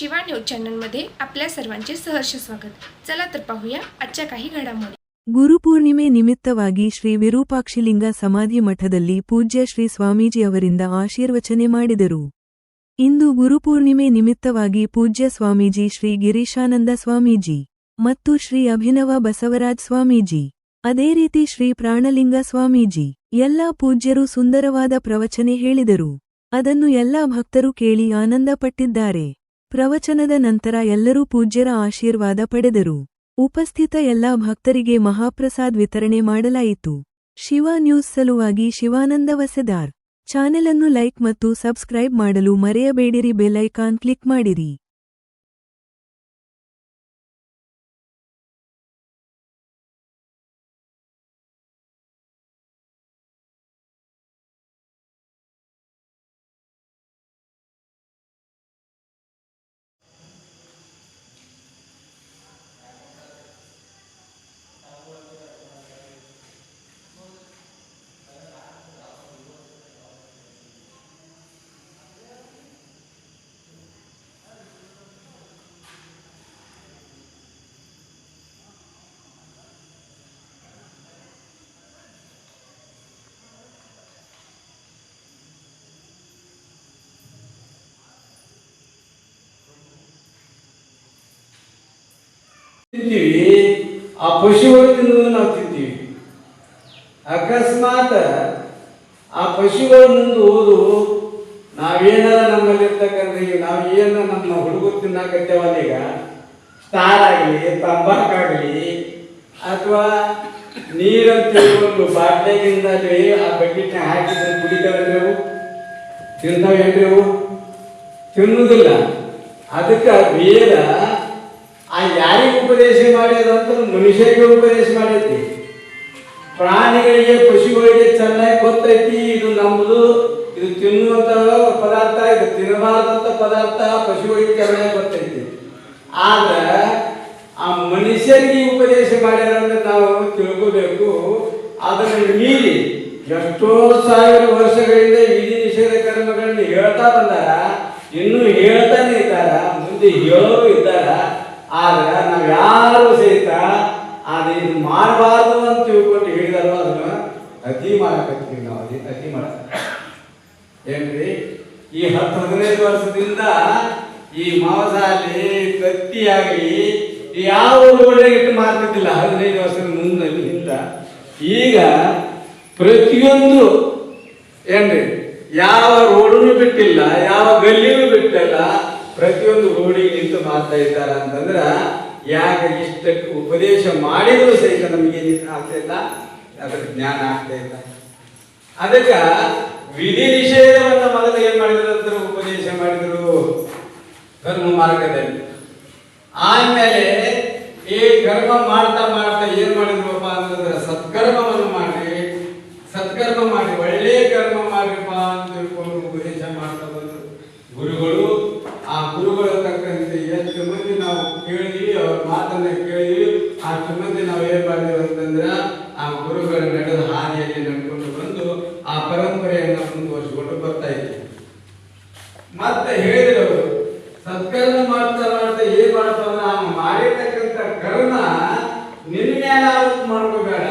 Shiva news चॅनलमध्ये आपल्या सर्वांचे सहर्ष स्वागत चला तर पाहूया आजच्या काही घडामोडी ಗುರುಪೂರ್ಣಿಮೆ ನಿಮಿತ್ತವಾಗಿ ಶ್ರೀ ವಿರೂಪಾಕ್ಷಿಲಿಂಗ ಸಮಾಧಿ ಮಠದಲ್ಲಿ ಪೂಜ್ಯ ಶ್ರೀ ಸ್ವಾಮೀಜಿ ಅವರಿಂದ ಆಶೀರ್ವಚನೆ ಮಾಡಿದರು ಇಂದು ಗುರುಪೂರ್ಣಿಮೆ ನಿಮಿತ್ತವಾಗಿ ಪೂಜ್ಯ ಸ್ವಾಮೀಜಿ ಶ್ರೀ ಗಿರೀಶಾನಂದ ಸ್ವಾಮೀಜಿ ಮತ್ತು ಶ್ರೀ ಅಭಿನವ ಬಸವರಾಜ್ ಸ್ವಾಮೀಜಿ ಅದೇ ರೀತಿ ಶ್ರೀ ಪ್ರಾಣಲಿಂಗ ಸ್ವಾಮೀಜಿ ಎಲ್ಲಾ ಪೂಜ್ಯರು ಸುಂದರವಾದ ಪ್ರವಚನೆ ಹೇಳಿದರು ಅದನ್ನು ಎಲ್ಲಾ ಭಕ್ತರು ಕೇಳಿ ಆನಂದಪಟ್ಟಿದ್ದಾರೆ ಪ್ರವಚನದ ನಂತರ ಎಲ್ಲರೂ ಪೂಜ್ಯರ ಆಶೀರ್ವಾದ ಪಡೆದರು. ಉಪಸ್ಥಿತ ಎಲ್ಲಾ ಭಕ್ತರಿಗೆ ಮಹಾಪ್ರಸಾದ್ ವಿತರಣೆ ಮಾಡಲಾಯಿತು. ಶಿವ ನ್ಯೂಸ್ ಸಲುವಾಗಿ ಶಿವಾನಂದ ವಸೆದಾರ್. ಚಾನೆಲ್ ಅನ್ನು ಲೈಕ್ ಮತ್ತು ಸಬ್ಸ್ಕ್ರೈಬ್ ಮಾಡಲು ಮರೆಯಬೇಡಿರಿ. ಬೆಲ್ ಐಕಾನ್ ಕ್ಲಿಕ್ ಮಾಡಿರಿ. ತಿಂತೀವಿ. ಆ ಪಶುಗಳು ತಿನ್ನೋದು ನಾವು ತಿಂತೀವಿ. ಅಕಸ್ಮಾತ್ ಆ ಪಶುಗಳ ಮುಂದೆ ಹೋದು ನಾವೇನಾರ ನಮ್ಮಲ್ಲಿರ್ತಕ್ಕಂಥ ಈಗ ನಾವು ಏನು ನಮ್ಮ ಹುಡುಗರು ತಿನ್ನಾಕತ್ತೇವಲ್ಲ ಈಗ? ಸ್ಟಾರ್ ಆಗಲಿ ತಂಬಾಕಾಗಲಿ ಅಥವಾ ನೀರನ್ನು ತಿಳ್ಕೊಂಡು ಬಾಟ್ಲಿಗಿಂದಲ್ಲಿ ಆ ಬಕೆಟ್ನ ಹಾಕಿದ್ರೆ ಕುಡಿತಾವೇನ್ರಿ ಅವು? ತಿಂತಾವೇನ್ರಿ ಅವು? ತಿನ್ನುವುದಿಲ್ಲ. ಅದಕ್ಕೆ ಆ ಯಾರಿಗೆ ಉಪದೇಶ ಮಾಡಿದಂತ ಮನುಷ್ಯರಿಗೆ ಉಪದೇಶ ಮಾಡೈತಿ ಪ್ರಾಣಿಗಳಿಗೆ, ಪಶುಗಳಿಗೆ ಚೆನ್ನಾಗಿ ಗೊತ್ತೈತಿ, ಇದು ನಮ್ಮದು ಇದು ತಿನ್ನುವಂತ ಪದಾರ್ಥ, ಇದು ತಿನ್ನಬಾರದಂತ ಪದಾರ್ಥ, ಪಶುಗಳಿಗೆ ಚೆನ್ನಾಗಿ ಗೊತ್ತೈತಿ. ಆದ್ರೆ ಆ ಮನುಷ್ಯರಿಗೆ ಉಪದೇಶ ಮಾಡ್ಯಾರ ನಾವು ತಿಳ್ಕೋಬೇಕು. ಅದನ್ನು ಮೀರಿ ಎಷ್ಟೋ ಸಾವಿರ ವರ್ಷಗಳಿಂದ ವಿಧಿ ನಿಷೇಧ ಕರ್ಮಗಳನ್ನು ಹೇಳ್ತಾ ಬಂದಾರ, ಇನ್ನೂ ಹೇಳ್ತಾನೆ ಇದ್ದಾರ, ಮುಂದೆ ಹೇಳೋರು ಇದ್ದಾರ. ಆದ್ರೆ ನಾವು ಯಾರು ಸಹಿತ ಅದೇನು ಮಾಡಬಾರದು ಅಂತ ತಿಳ್ಕೊಂಡು ಹೇಳಿದಾರೋ ಅದನ್ನ? ಅತಿ ಮಾಡಕತ್ತೀವಿ ನಾವು ಅದೇ ಅತಿ ಮಾಡಕ ಏನ್ರಿ? ಈ ಹತ್ತು ಹದಿನೈದು ವರ್ಷದಿಂದ ಈ ಕತ್ತಿ ಆಗಲಿ ಯಾವ ಗಿಟ್ಟು ಇಟ್ಟು ಮಾರ್ತಿದ್ದಿಲ್ಲ. ಹದಿನೈದು ವರ್ಷದ ಮುಂದೆ ಹಿಂದ ಈಗ ಪ್ರತಿಯೊಂದು ಏನ್ರಿ? ಯಾವ ರೋಡನ್ನು ಬಿಟ್ಟಿಲ್ಲ, ಯಾವ ಗಲ್ಲಿನೂ ಬಿಟ್ಟಿಲ್ಲ ಪ್ರತಿಯೊಂದು ರೋಡಿಗೆ ನಿಂತು ಮಾಡ್ತಾ ಇದ್ದಾರೆ ಅಂತಂದ್ರ ಯಾಕೆ ಇಷ್ಟಕ್ಕೆ ಉಪದೇಶ ಮಾಡಿದ್ರು ಸಹಿತ ನಮಗೆ ಏನಿಲ್ಲ ಆಗ್ತಾ ಇಲ್ಲ? ಅದಕ್ಕೆ ಜ್ಞಾನ ಆಗ್ತಾ ಇಲ್ಲ. ಅದಕ್ಕ ವಿಧಿ ನಿಷೇಧವನ್ನ ಮೊದಲು ಏನ್ ಮಾಡಿದ್ರು ಅಂತ ಉಪದೇಶ ಮಾಡಿದ್ರು? ಕರ್ಮ ಮಾರ್ಗದಲ್ಲಿ. ಆಮೇಲೆ ಈ ಕರ್ಮ ಮಾಡ್ತಾ ಮಾಡ್ತಾ ಏನ್ ಮಾಡಿದ್ರಪ್ಪ ಅಂತಂದ್ರೆ ಸತ್ಕರ್ಮವನ್ನು ಮಾಡಿ ಸತ್ಕರ್ಮ ಮಾಡಿ ಒಳ್ಳೆ ಕರ್ಮ ಮಾಡಿರಪ್ಪ ಅಂತ ತಿಳ್ಕೊಂಡು ಉಪದೇಶ ಮಾಡ್ತಾ ಬಂದ್ರು ಗುರುಗಳು ಆ ಗುರುಗಳ ತಕ್ಕಂತೆ ಎಷ್ಟು ಮಂದಿ ನಾವು ಕೇಳಿದ್ವಿ ಅವ್ರ ಮಾತನ್ನ ಕೇಳಿದ್ವಿ ಅಷ್ಟು ಮಂದಿ ನಾವು ಏನ್ ಮಾಡಿದ್ವಿ ಅಂತಂದ್ರ ಆ ಗುರುಗಳ ನಡೆದ ಹಾದಿಯಲ್ಲಿ ನಡ್ಕೊಂಡು ಬಂದು ಆ ಪರಂಪರೆಯನ್ನ ಮುಂದುವರಿಸಿಕೊಂಡು ಬರ್ತಾ ಇದ್ವಿ ಮತ್ತೆ ಹೇಳಿದವರು ಸತ್ಕರ್ಮ ಮಾಡ್ತಾ ಮಾಡ್ತಾ ಏನ್ ಮಾಡ್ತಾವ ನಾನು ಮಾಡಿರ್ತಕ್ಕಂಥ ಕರ್ಮ ನಿನ್ನ ಮೇಲೆ ಮಾಡ್ಕೋಬೇಡ.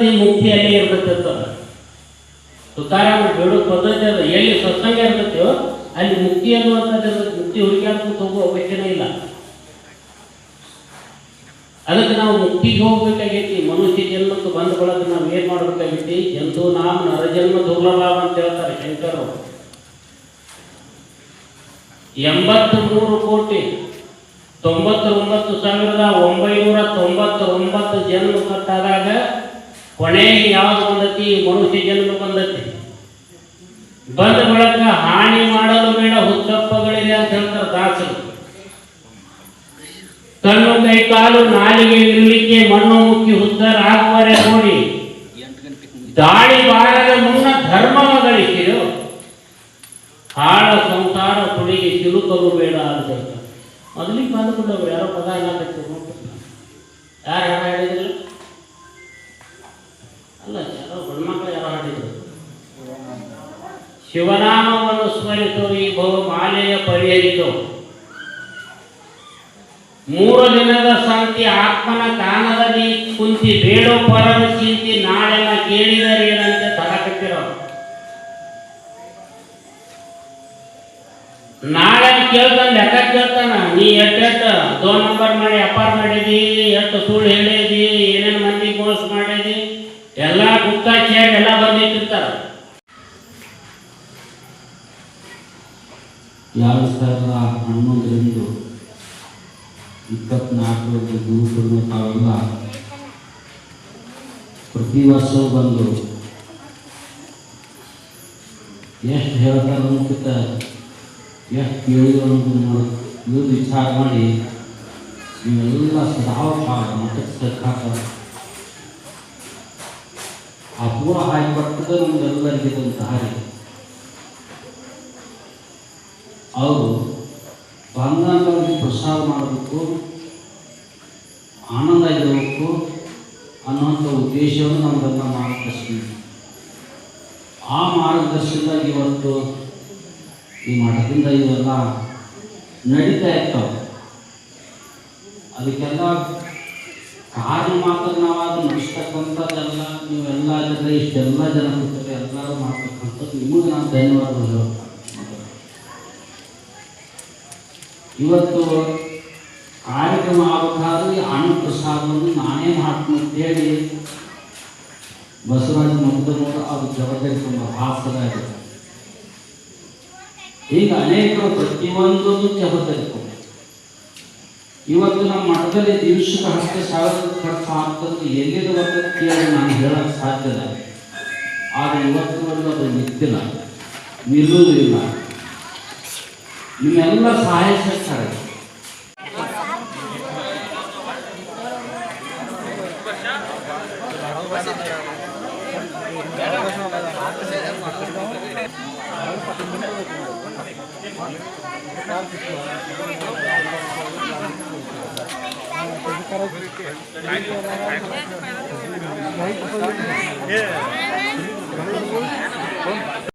ಎಲ್ಲಿರ್ತತಿ ಮುಕ್ತಿ ಅಲ್ಲಿ ಇರ್ತೈತೆ ಅಂತ ತುಕಾರಾಮ ಬೇಡು ಪದ್ಧತಿ ಅದ ಎಲ್ಲಿ ಸತ್ಸಂಗ ಇರ್ತೈತೋ ಅಲ್ಲಿ ಮುಕ್ತಿ ಅನ್ನುವಂಥದ್ದು ಮುಕ್ತಿ ಹುಡುಕಾಡ್ಕೊಂಡು ಹೋಗುವ ಅವಶ್ಯನೇ ಇಲ್ಲ. ಅದಕ್ಕೆ ನಾವು ಮುಕ್ತಿಗೆ ಹೋಗ್ಬೇಕಾಗೈತಿ. ಮನುಷ್ಯ ಜನ್ಮಕ್ಕೆ ಬಂದ್ಕೊಳ್ಳೋದು ನಾವು ಏನ್ ಮಾಡ್ಬೇಕಾಗೈತಿ? ಎಂದು ನಾಮ ನರಜನ್ಮ ದುರ್ಲಭ ಅಂತ ಹೇಳ್ತಾರೆ ಶಂಕರು. ಎಂಬತ್ತು ಮೂರು ಕೋಟಿ, ತೊಂಬತ್ತೊಂಬತ್ತು ಸಾವಿರದ ಒಂಬೈನೂರ ತೊಂಬತ್ತೊಂಬತ್ತು ಜನ್ಮ ಕಟ್ಟಾದಾಗ ಕೊನೆಗೆ ಯಾವ್ದು ಬಂದತಿ? ಮನುಷ್ಯ ಜನ್ಮ ಬಂದತಿ. ಬಂದ ಬಳಕ ಹಾನಿ ಮಾಡಲು ಬೇಡ ಹುತ್ತಪ್ಪಗಳಿದೆ ಅಂತ ಹೇಳ್ತಾರೆ ದಾಸರು. ಕಣ್ಣು ಕೈ ಕಾಲು ನಾಲಿಗೆ ಇರಲಿಕ್ಕೆ ಮಣ್ಣು ಮುಕ್ಕಿ ಹುತ್ತರಾಗುವರೆ ನೋಡಿ. ದಾಳಿ ಬಾರದ ಮುನ್ನ ಧರ್ಮವ ಗಳಿಸಿರು ಹಾಳ ಸಂಸಾರ ತುಳಿಗೆ ಸಿಲುಕಲು ಬೇಡ ಅಂತ ಮೊದಲಿಗೆ ಬಂದುಕೊಂಡವ್ರು ಯಾರೋ ಪದ ಇಲ್ಲ ಯಾರು ಯಾರು ಹೇಳಿದ್ರು? ಅಲ್ಲ, ಯಾರೋ ಗಂಡ್ಮಕ್ಳು ಯಾರೋ ಹಾಡಿದ್ರು ಶಿವನಾಮವನ್ನು ಸ್ಮರಿತು ಈ ಬಹು ಮಾಲೆಯ ಪರಿಹರಿತು ಮೂರು ದಿನದ ಸಂತಿ ಆತ್ಮನ ಕಾನದಲ್ಲಿ ಕುಂತಿ ಬೇಡೋ ಪರಮ ಚಿಂತಿ ನಾಳೆನ ಕೇಳಿದರೇನಂತೆ ತಡಕತ್ತಿರೋ ನಾಳೆ ಕೇಳ್ತಾನೆ, ಲೆಕ್ಕ ಕೇಳ್ತಾನ. ನೀ ಎಟ್ಟೆಟ್ಟ ದೋ ನಂಬರ್ ಮಾಡಿ ಅಪಾರ್ ಮಾಡಿದಿ, ಎಷ್ಟು ಸುಳ್ಳು ಹೇಳಿದಿ, ಏನೇನು ಮಂದಿ ಮೋಸ ಮಾಡಿದಿ? ಎಲ್ಲ ಗುಪ್ತಾಚಾರ ಎಲ್ಲ ಬಂದಿಟ್ಟಿರ್ತಾರ. ಎರಡು ಸಾವಿರದ ಹನ್ನೊಂದರಿಂದ ಇಪ್ಪತ್ನಾಲ್ಕರಲ್ಲಿ ಗುರುಗಳನ್ನ ತಾವೆಲ್ಲ ಪ್ರತಿ ವರ್ಷ ಬಂದು ಎಷ್ಟು ಹೇಳ್ತಾರೆ ಅನ್ನೋದಕ್ಕಿಂತ ಎಷ್ಟು ಕೇಳಿದ್ರು ಅನ್ನೋದನ್ನ ವಿಚಾರ ಮಾಡಿ ನೀವೆಲ್ಲ ಸದಾವಕಾಲ ಮಠಕ್ಕೆ ಸರ್ಕಾರ ಪಟ್ಟದ ಒಂದು ಎಲ್ಲರಿಗೆ ಒಂದು ದಾರಿ ಅವರು ಬಂದಂಥವ್ರಿಗೆ ಪ್ರಸಾದ ಮಾಡಬೇಕು, ಆನಂದ ಇರಬೇಕು ಅನ್ನುವಂಥ ಉದ್ದೇಶವನ್ನು ನಮಗೆಲ್ಲ ಮಾರ್ಗದರ್ಶನ ಆ ಮಾರ್ಗದರ್ಶನದಾಗ ಇವತ್ತು ಈ ಮಠದಿಂದ ಇವೆಲ್ಲ ನಡೀತಾ ಇರ್ತಾವೆ. ಅದಕ್ಕೆಲ್ಲ ಕಾರ್ಯ ಮಾತ್ರ ನಾವು ಅದನ್ನು ನಡೆಸ್ತಕ್ಕಂಥದ್ದೆಲ್ಲ ನೀವೆಲ್ಲ ಜನ ಇಷ್ಟೆಲ್ಲ ಜನ ಕೂತಾರೆ ಎಲ್ಲರೂ ಮಾಡ್ತಕ್ಕಂಥದ್ದು ನಿಮಗೆ ನಾನು ಧನ್ಯವಾದಗಳು ಹೇಳ್ತೀನಿ ಇವತ್ತು ಕಾರ್ಯಕ್ರಮ ಆಗಬೇಕಾದ್ರೆ ಅನ್ನ ಪ್ರಸಾದವನ್ನು ನಾನೇ ಅಂತೇಳಿ ಬಸವರಾಜ ಮಗದನವರು ಅದು ಜವಾಬ್ದಾರಿ ತುಂಬ ಹಾಸರ ಇದೆ ಈಗ ಅನೇಕರು ಪ್ರತಿಯೊಂದನ್ನು ಜವಾಬ್ದಾರಿ ತಗೊಂಡು ಇವತ್ತು ನಮ್ಮ ಮಠದಲ್ಲಿ ದಿವಸಕ್ಕೆ ಹತ್ತು ಸಾವಿರ ಖರ್ಚು ಆಗ್ತದೆ ಎಲ್ಲಿದ ಅಂತ ಕೇಳಿ ನಾನು ಹೇಳಕ್ಕೆ ಸಾಧ್ಯ ಇಲ್ಲ. ಆದರೆ ಇವತ್ತಿನವರೆಗೂ ಅದು ನಿಂತಿಲ್ಲ ನಿಲ್ಲುವುದಿಲ್ಲ. ನಿಮ್ಮೆಲ್ಲ ಸಹಾಯ ಸಹಕಾರ Yeah.